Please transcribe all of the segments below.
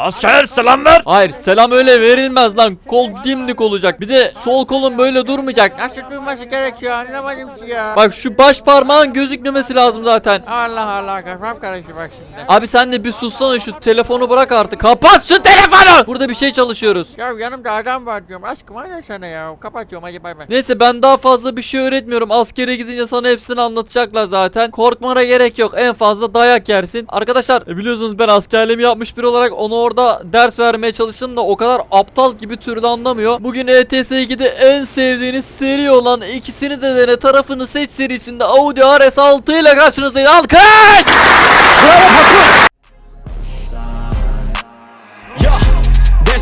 Asker selam ver. Hayır selam öyle verilmez lan. Kol dimdik olacak. Bir de sol kolun böyle durmayacak. Nasıl duyması gerekiyor anlamadım ki ya. Bak şu baş parmağın gözükmemesi lazım zaten. Allah Allah kafam karıştı bak şimdi. Abi sen de bir sussana şu telefonu bırak artık. Kapat şu telefonu. Burada bir şey çalışıyoruz. Ya yanımda adam var diyorum aşkım hadi sana ya. Kapatıyorum hadi bay bay. Neyse ben daha fazla bir şey öğretmiyorum. Askere gidince sana hepsini anlatacaklar zaten. Korkmana gerek yok. En fazla dayak yersin. Arkadaşlar e, biliyorsunuz ben askerliğimi yapmış biri olarak onu orada ders vermeye çalıştım da o kadar aptal gibi türlü anlamıyor. Bugün E ETS2'de en sevdiğiniz seri olan ikisini de dene tarafını seç serisinde Audi RS6 ile karşınızdayız. Alkış! Yeah,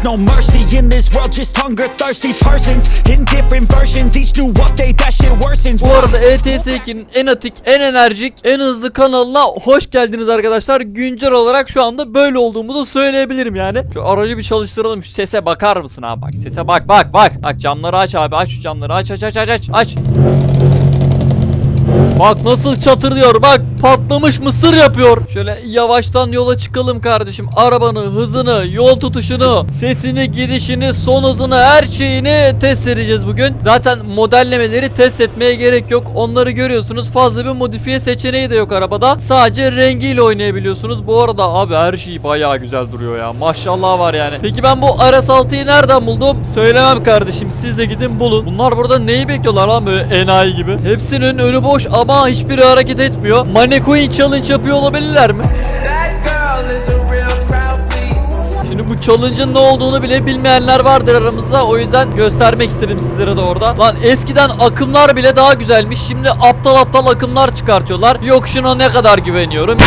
there's no mercy in this world, just hunger thirsty persons in different versions. Each new update, that shit worsens. Bu arada E ETS2'nin en atik, en enerjik, en hızlı kanalına hoş geldiniz arkadaşlar. Güncel olarak şu anda böyle olduğumuzu söyleyebilirim yani. Şu aracı bir çalıştıralım. Şu sese bakar mısın abi bak. Sese bak bak bak. Bak camları aç abi. Aç şu camları. Aç aç aç aç aç. Aç. Bak nasıl çatırlıyor bak patlamış mısır yapıyor. Şöyle yavaştan yola çıkalım kardeşim. Arabanın hızını, yol tutuşunu, sesini, gidişini, son hızını her şeyini test edeceğiz bugün. Zaten modellemeleri test etmeye gerek yok. Onları görüyorsunuz. Fazla bir modifiye seçeneği de yok arabada. Sadece rengiyle oynayabiliyorsunuz. Bu arada abi her şey bayağı güzel duruyor ya. Maşallah var yani. Peki ben bu RS6'yı nereden buldum? Söylemem kardeşim. Siz de gidin bulun. Bunlar burada neyi bekliyorlar lan böyle enayi gibi? Hepsinin önü boş ama hiçbiri hareket etmiyor. Mannequin challenge yapıyor olabilirler mi? Challenge'ın ne olduğunu bile bilmeyenler vardır aramızda. O yüzden göstermek istedim sizlere de orada. Lan eskiden akımlar bile daha güzelmiş. Şimdi aptal aptal akımlar çıkartıyorlar. Yok şuna ne kadar güveniyorum.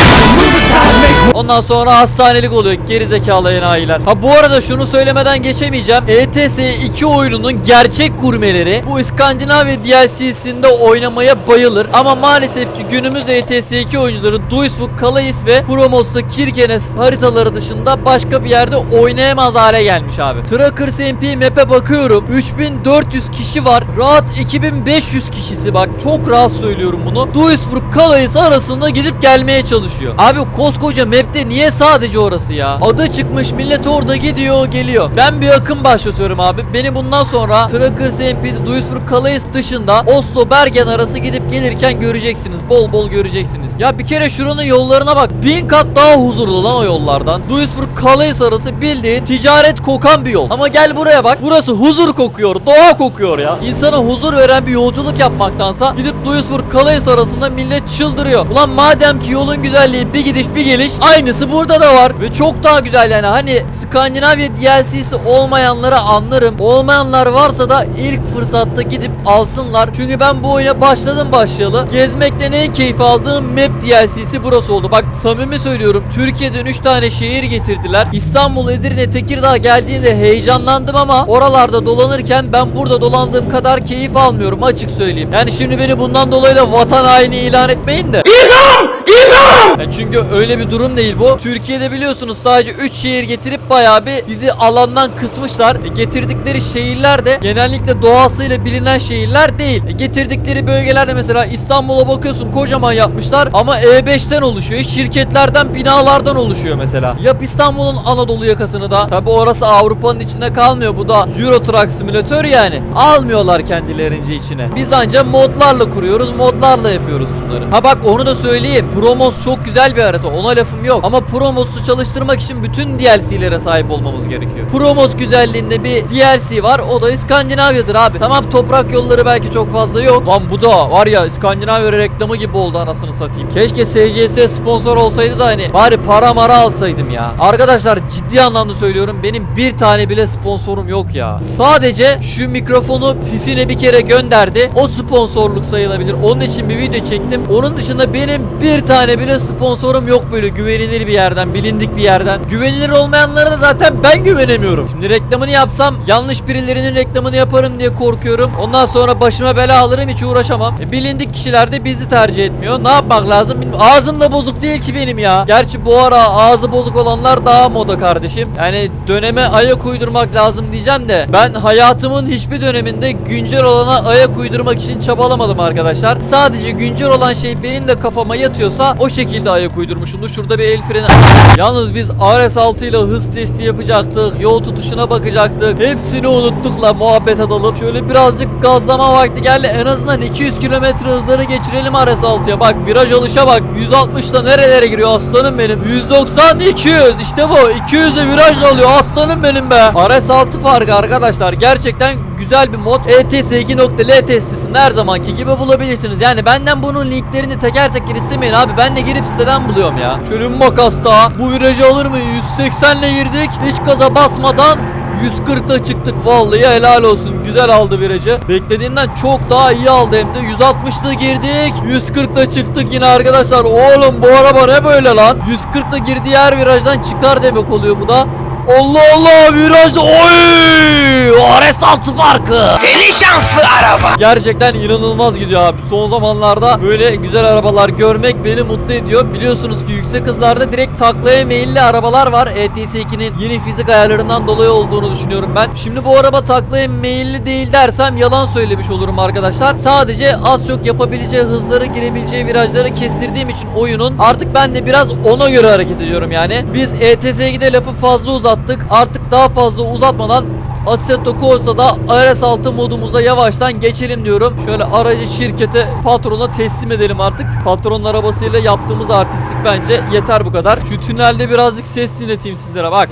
Ondan sonra hastanelik oluyor gerizekalı enayiler. Ha bu arada şunu söylemeden geçemeyeceğim. ETS 2 oyununun gerçek gurmeleri bu İskandinavya DLC'sinde oynamaya bayılır. Ama maalesef ki günümüz ETS 2 oyuncuları Duisburg, Calais ve Promos'ta Kirkenes haritaları dışında başka bir yerde oynayamaz hale gelmiş abi. Trackers MP map'e bakıyorum. 3400 kişi var. Rahat 2500 kişisi bak çok rahat söylüyorum bunu. Duisburg, Calais arasında gidip gelmeye çalışıyor. Abi koskoca map'te niye sadece orası ya? Adı çıkmış millet orada gidiyor geliyor. Ben bir akım başlatıyorum abi. Beni bundan sonra Trackers MP'de Duisburg, Calais dışında Oslo, Bergen arası gidip gelirken göreceksiniz. Bol bol göreceksiniz. Ya bir kere şuranın yollarına bak. Bin kat daha huzurlu lan o yollardan. Duisburg, Calais arası bildiğin ticaret kokan bir yol. Ama gel buraya bak. Burası huzur kokuyor. Doğa kokuyor ya. İnsana huzur veren bir yolculuk yapmaktansa gidip Duisburg, Calais arasında millet çıldırıyor. Ulan madem ki yolun güzelliği bir gidiş bir geliş aynısı burada da var. Ve çok daha güzel yani. Hani Skandinavya DLC'si olmayanlara anlarım. Olmayanlar varsa da ilk fırsatta gidip alsınlar. Çünkü ben bu oyuna başladım başlayalı. Gezmekten en keyif aldığım map DLC'si burası oldu. Bak samimi söylüyorum. Türkiye'den 3 tane şehir getirdiler. İstanbul, Edirne, Tekirdağ geldiğinde heyecanlandım ama oralarda dolanırken ben burada dolandığım kadar keyif almıyorum açık söyleyeyim. Yani şimdi beni bundan dolayı da vatan haini ilan etmeyin de. Yani çünkü öyle bir durum değil bu. Türkiye'de biliyorsunuz sadece 3 şehir getirip bayağı bir bizi alandan kısmışlar. E, getirdikleri şehirler de genellikle doğasıyla bilinen şehirler değil. E, getirdikleri bölgelerde mesela İstanbul'a bakıyorsun kocaman yapmışlar ama E5'ten oluşuyor. Şirketlerden, binalardan oluşuyor mesela. Yap İstanbul'un Anadolu yakasını da. Tabi orası Avrupa'nın içinde kalmıyor. Bu da Euro Truck Simulator yani. Almıyorlar kendilerince içine. Biz ancak modlarla kuruyoruz, modlarla yapıyoruz bunları. Ha bak onu da söyleyeyim. Promos çok güzel bir harita. Ona lafım yok. Ama Promos'u çalıştırmak için bütün DLC'lere sahip olmamız gerekiyor. Promos güzelliğinde bir DLC var. O da İskandinavya'dır abi. Tamam toprak yolları belki çok fazla yok. Lan bu da var ya İskandinavya reklamı gibi oldu anasını satayım. Keşke SCS sponsor olsaydı da hani bari para mara alsaydım ya. Arkadaşlar ciddi anlamda söylüyorum. Benim bir tane bile sponsorum yok ya. Sadece şu mikrofonu Fifi'ne bir kere gönderdi. O sponsorluk sayılabilir. Onun için bir video çektim. Onun dışında benim bir tane bile sponsorum yok böyle güvenilir bir yerden, bilindik bir yerden. Güvenilir olmayanlara da zaten ben güvenemiyorum. Şimdi reklamını yapsam yanlış birilerinin reklamını yaparım diye korkuyorum. Ondan sonra başıma bela alırım hiç uğraşamam. E, bilindik kişiler de bizi tercih etmiyor. Ne yapmak lazım bilmiyorum. Ağzım da bozuk değil ki benim ya. Gerçi bu ara ağzı bozuk olanlar daha moda kardeşim. Yani döneme ayak uydurmak lazım diyeceğim de ben hayatımın hiçbir döneminde güncel olana ayak uydurmak için çabalamadım arkadaşlar. Sadece güncel olan şey benim de kafama yatıyorsa o şekilde ayak uydurmuşumdur. Şurada bir el freni. Yalnız biz RS6 ile hız testi yapacaktık. Yol tutuşuna bakacaktık. Hepsini unuttuk la muhabbet edelim. Şöyle birazcık gazlama vakti geldi. En azından 200 kilometre hızları geçirelim RS6'ya. Bak viraj alışa bak. 160'da nerelere giriyor aslanım benim. 190 200 işte bu. 200'de virajla alıyor aslanım benim be. RS6 farkı arkadaşlar. Gerçekten güzel bir mod. E ETS2.L testisini her zamanki gibi bulabilirsiniz. Yani benden bunun linklerini teker teker istemeyin abi. Ben de girip siteden buluyorum ya. Şöyle makas daha. Bu virajı alır mı? 180 ile girdik. Hiç gaza basmadan 140'ta çıktık. Vallahi helal olsun. Güzel aldı virajı. Beklediğimden çok daha iyi aldı hem de. 160'ta girdik. 140'ta çıktık yine arkadaşlar. Oğlum bu araba ne böyle lan? 140'ta girdiği her virajdan çıkar demek oluyor bu da Allah Allah virajda oy RS6 farkı Seni şanslı araba. Gerçekten inanılmaz gidiyor abi. Son zamanlarda böyle güzel arabalar görmek beni mutlu ediyor. Biliyorsunuz ki yüksek hızlarda direkt taklaya meyilli arabalar var. ETS2'nin yeni fizik ayarlarından dolayı olduğunu düşünüyorum ben. Şimdi bu araba taklaya meyilli değil dersem yalan söylemiş olurum arkadaşlar. Sadece az çok yapabileceği hızları girebileceği virajları kestirdiğim için oyunun artık ben de biraz ona göre hareket ediyorum yani. Biz E ETS2'de lafı fazla uzattık. Artık daha fazla uzatmadan Assetto Corsa'da RS6 modumuza yavaştan geçelim diyorum. Şöyle aracı şirkete patrona teslim edelim artık. Patronun arabasıyla yaptığımız artistlik bence yeter bu kadar. Şu tünelde birazcık ses dinleteyim sizlere bak.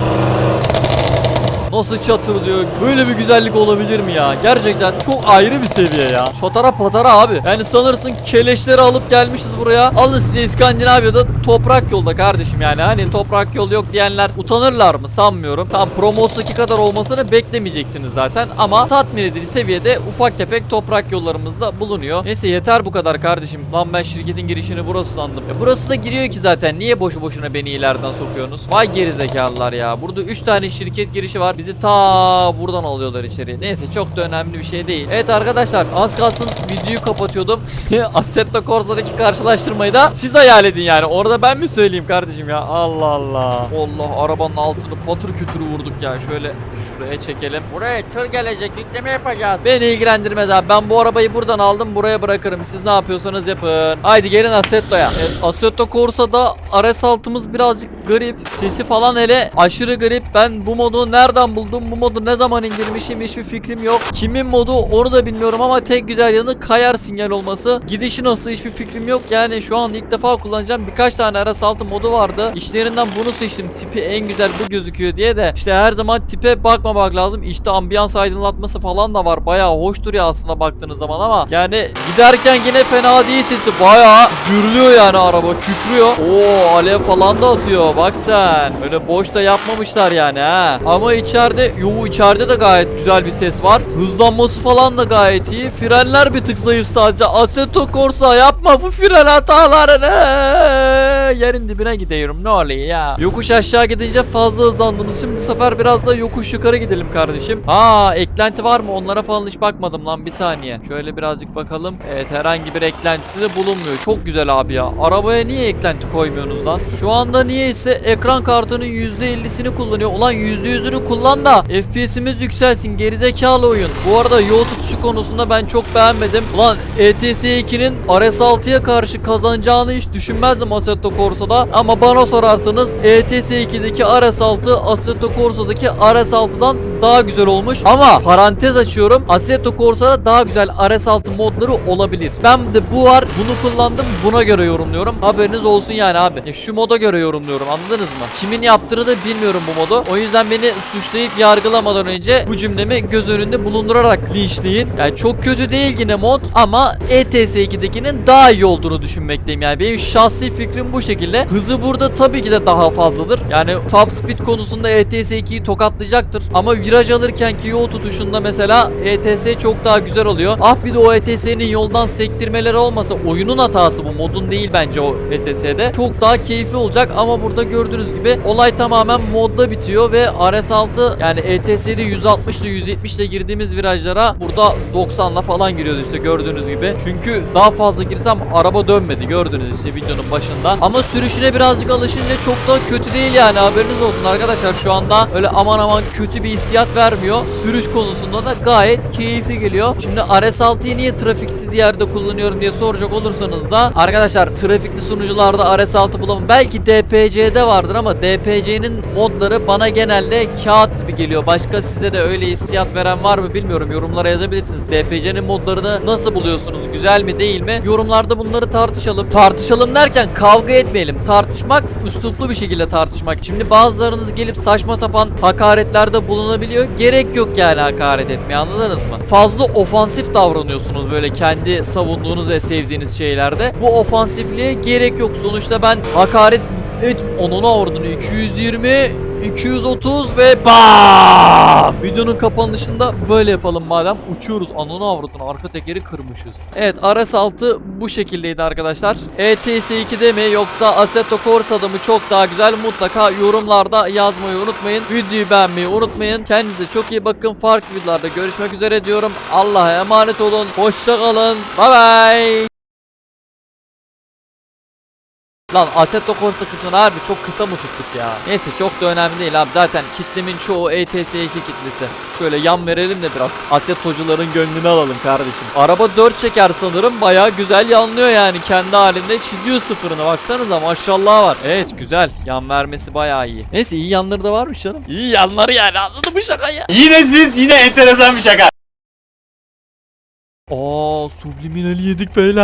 Nasıl çatır diyor. Böyle bir güzellik olabilir mi ya? Gerçekten çok ayrı bir seviye ya. Çatara patara abi. Yani sanırsın keleşleri alıp gelmişiz buraya. Alın size İskandinavya'da toprak yolda kardeşim yani. Hani toprak yol yok diyenler utanırlar mı? Sanmıyorum. Tam Promos'taki kadar olmasını beklemeyeceksiniz zaten. Ama tatmin edici seviyede ufak tefek toprak yollarımızda bulunuyor. Neyse yeter bu kadar kardeşim. Lan ben şirketin girişini burası sandım. Ya burası da giriyor ki zaten. Niye boşu boşuna beni ileriden sokuyorsunuz? Vay gerizekalılar ya. Burada 3 tane şirket girişi var. Bizi ta buradan alıyorlar içeri. Neyse çok da önemli bir şey değil. Evet arkadaşlar az kalsın videoyu kapatıyordum. Assetto Corsa'daki karşılaştırmayı da siz hayal edin yani. Orada ben mi söyleyeyim kardeşim ya? Allah Allah. Allah arabanın altını patır kütürü vurduk ya. Şöyle şuraya çekelim. Buraya tır gelecek yükleme yapacağız. Beni ilgilendirmez abi. Ben bu arabayı buradan aldım. Buraya bırakırım. Siz ne yapıyorsanız yapın. Haydi gelin Assetto'ya. Evet, Assetto Corsa'da RS6'mız birazcık garip. Sesi falan hele aşırı garip. Ben bu modu nereden buldum? Bu modu ne zaman indirmişim hiçbir fikrim yok. Kimin modu onu da bilmiyorum ama tek güzel yanı kayar sinyal olması. Gidişi nasıl hiçbir fikrim yok. Yani şu an ilk defa kullanacağım. Birkaç tane RS6 modu vardı. İşlerinden bunu seçtim. Tipi en güzel bu gözüküyor diye de. İşte her zaman tipe bakmamak lazım. İşte ambiyans aydınlatması falan da var. Bayağı hoş duruyor aslında baktığınız zaman ama yani giderken yine fena değil sesi. Bayağı gürlüyor yani araba. Kükrüyor. Oo alev falan da atıyor. Bak sen. Böyle boş yapmamışlar yani ha. Ama içeride yo içeride de gayet güzel bir ses var. Hızlanması falan da gayet iyi. Frenler bir tık zayıf sadece. Assetto Corsa yapma bu fren hatalarını. Yerin dibine gidiyorum ne oluyor ya. Yokuş aşağı gidince fazla hızlandınız. Şimdi bu sefer biraz da yokuş yukarı gidelim kardeşim. Aa eklenti var mı? Onlara falan hiç bakmadım lan bir saniye. Şöyle birazcık bakalım. Evet herhangi bir eklentisi de bulunmuyor. Çok güzel abi ya. Arabaya niye eklenti koymuyorsunuz lan? Şu anda niye ise ekran kartının %50'sini kullanıyor. Ulan %100'ünü kullan da FPS'imiz yükselsin. Gerizekalı oyun. Bu arada yol tutuşu konusunda ben çok beğenmedim. Ulan E ETS2'nin RS6'ya karşı kazanacağını hiç düşünmezdim Assetto Corsa'da. Ama bana sorarsanız E ETS2'deki RS6 Assetto Corsa'daki RS6'dan daha güzel olmuş. Ama parantez açıyorum. Assetto Corsa'da daha güzel RS6 modları olabilir. Ben de bu var. Bunu kullandım. Buna göre yorumluyorum. Haberiniz olsun yani abi. Ya şu moda göre yorumluyorum. Anladınız mı? Kimin yaptığını da bilmiyorum bu modu. O yüzden beni suçlayıp yargılamadan önce bu cümlemi göz önünde bulundurarak linçleyin. Yani çok kötü değil yine mod ama E ETS2'dekinin daha iyi olduğunu düşünmekteyim. Yani benim şahsi fikrim bu şekilde. Hızı burada tabii ki de daha fazladır. Yani top speed konusunda E ETS2'yi tokatlayacaktır. Ama viraj alırken ki yol tutuşunda mesela ETS çok daha güzel oluyor. Ah bir de o ETS'nin yoldan sektirmeleri olmasa oyunun hatası bu modun değil bence o ETS'de. Çok daha keyifli olacak ama burada gördüğünüz gibi olay tamamen modda bitiyor ve RS6 yani ETS'de 160 ile 170 ile girdiğimiz virajlara burada 90'la falan giriyoruz işte gördüğünüz gibi. Çünkü daha fazla girsem araba dönmedi gördünüz işte videonun başında. Ama sürüşüne birazcık alışınca çok da kötü değil yani haberiniz olsun arkadaşlar şu anda öyle aman aman kötü bir hissiyat vermiyor. Sürüş konusunda da gayet keyifli geliyor. Şimdi RS6'yı niye trafiksiz yerde kullanıyorum diye soracak olursanız da arkadaşlar trafikli sunucularda RS6 bulamam. Belki DPC'de vardır ama DPC'nin modları bana genelde kağıt gibi geliyor. Başka size de öyle hissiyat veren var mı bilmiyorum. Yorumlara yazabilirsiniz. DPC'nin modlarını nasıl buluyorsunuz? Güzel mi değil mi? Yorumlarda bunları tartışalım. Tartışalım derken kavga etmeyelim. Tartışmak üsluplu bir şekilde tartışmak. Şimdi bazılarınız gelip saçma sapan hakaretlerde bulunabiliyor. Gerek yok yani hakaret etmeye anladınız mı? Fazla ofansif davranıyorsunuz böyle kendi savunduğunuz ve sevdiğiniz şeylerde. Bu ofansifliğe gerek yok. Sonuçta ben hakaret et onuna ordunu 220 230 ve BAM! Videonun kapanışında böyle yapalım madem. Uçuyoruz ananı avradını arka tekeri kırmışız. Evet RS6 bu şekildeydi arkadaşlar. E ETS2'de mi yoksa Assetto Corsa'da mı çok daha güzel mutlaka yorumlarda yazmayı unutmayın. Videoyu beğenmeyi unutmayın. Kendinize çok iyi bakın. Farklı videolarda görüşmek üzere diyorum. Allah'a emanet olun. Hoşça kalın. Bay bay. Lan Assetto Corsa kısmını harbi çok kısa mı tuttuk ya? Neyse çok da önemli değil abi. Zaten kitlemin çoğu E ETS2 kitlesi. Şöyle yan verelim de biraz. Assettocuların gönlünü alalım kardeşim. Araba 4 çeker sanırım. Baya güzel yanlıyor yani. Kendi halinde çiziyor sıfırını. Baksanıza maşallah var. Evet güzel. Yan vermesi baya iyi. Neyse iyi yanları da varmış canım. İyi yanları yani anladın mı şakayı? Yine siz yine enteresan bir şaka. Aa subliminali yedik beyler.